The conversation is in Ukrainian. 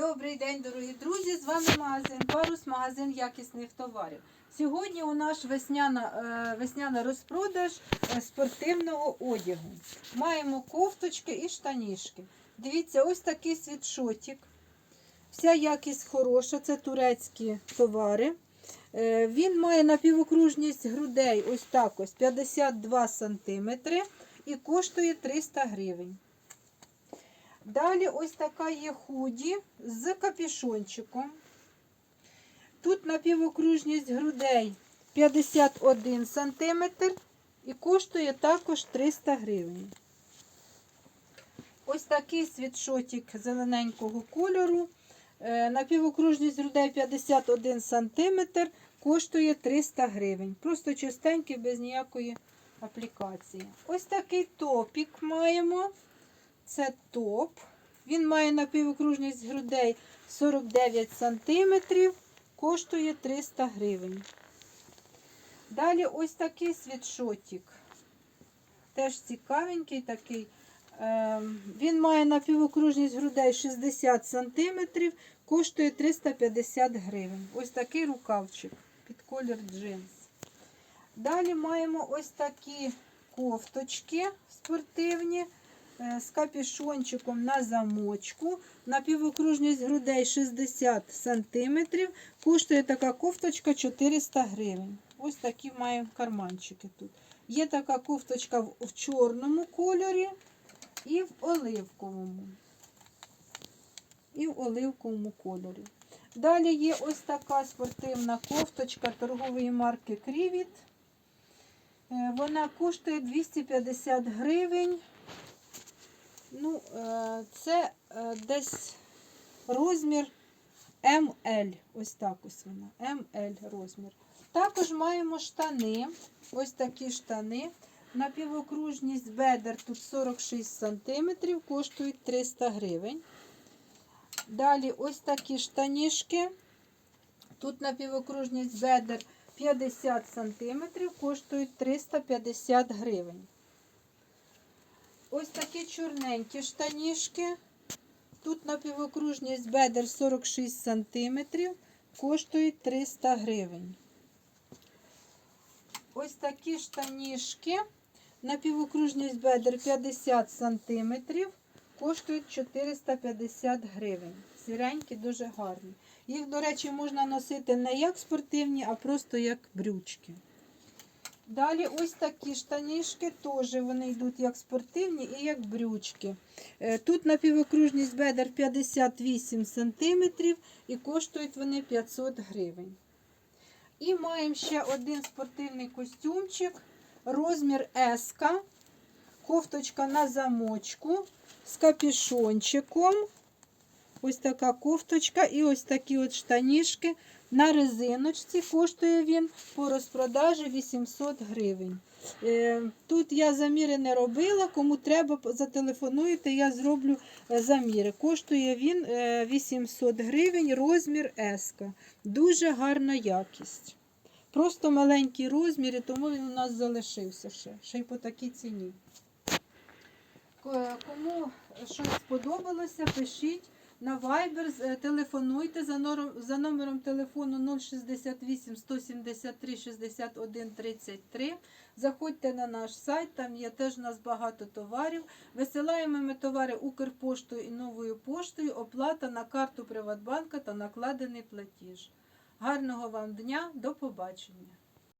Добрий день, дорогі друзі! З вами магазин Парус, магазин якісних товарів. Сьогодні у нас весняна, е, весняна розпродаж е, спортивного одягу. Маємо кофточки і штанішки. Дивіться, ось такий світшотик. Вся якість хороша, це турецькі товари. Е, Він має напівокружність грудей ось так ось 52 см і коштує 300 гривень. Далі ось така є худі з капюшончиком. Тут напівокружність грудей 51 см і коштує також 300 гривень. Ось такий світшотик зелененького кольору. Е, Напівокружність грудей 51 см коштує 300 гривень. Просто чистенький, без ніякої аплікації. Ось такий топік маємо. Це топ. Він має напівокружність грудей 49 см, коштує 300 гривень. Далі ось такий світшотик. Теж цікавенький такий. Ем, Він має напівокружність грудей 60 см, коштує 350 гривень. Ось такий рукавчик під колір джинс. Далі маємо ось такі кофточки спортивні з капюшончиком на замочку. Напівокружність грудей 60 см. Коштує така кофточка 400 гривень. Ось такі маємо карманчики тут. Є така кофточка в в чорному кольорі і в оливковому. І в оливковому кольорі. Далі є ось така спортивна кофточка торгової марки Крівіт. Е, Вона коштує 250 гривень. Ну, е, це е, десь розмір МЛ. Ось так ось вона. МЛ розмір. Також маємо штани. Ось такі штани. Напівокружність бедер тут 46 см, коштують 300 гривень. Далі ось такі штанішки. Тут напівокружність бедер 50 см, коштують 350 гривень. Ось такі чорненькі штанішки. Тут напівокружність бедер 46 см, коштують 300 гривень. Ось такі штанішки. Напівокружність бедер 50 см, коштують 450 гривень. Сіренькі, дуже гарні. Їх, до речі, можна носити не як спортивні, а просто як брючки. Далі ось такі штанішки, теж вони йдуть як спортивні і як брючки. Е, Тут напівокружність бедер 58 см і коштують вони 500 гривень. І маємо ще один спортивний костюмчик, розмір S, кофточка на замочку з капюшончиком. Ось така кофточка і ось такі от штанішки на резиночці. Коштує він по розпродажі 800 гривень. Е, Тут я заміри не робила, кому треба, зателефонуєте, я зроблю е, заміри. Коштує він е, 800 гривень, розмір S. Дуже гарна якість. Просто маленький розмір, і тому він у нас залишився ще, ще й по такій ціні. Кому щось сподобалося, пишіть на Viber, е, телефонуйте за за номером телефону 068 173 61 33. Заходьте на наш сайт, там є теж у нас багато товарів. Висилаємо ми товари Укрпоштою і новою поштою, оплата на карту Приватбанка та накладений платіж. Гарного вам дня, до побачення!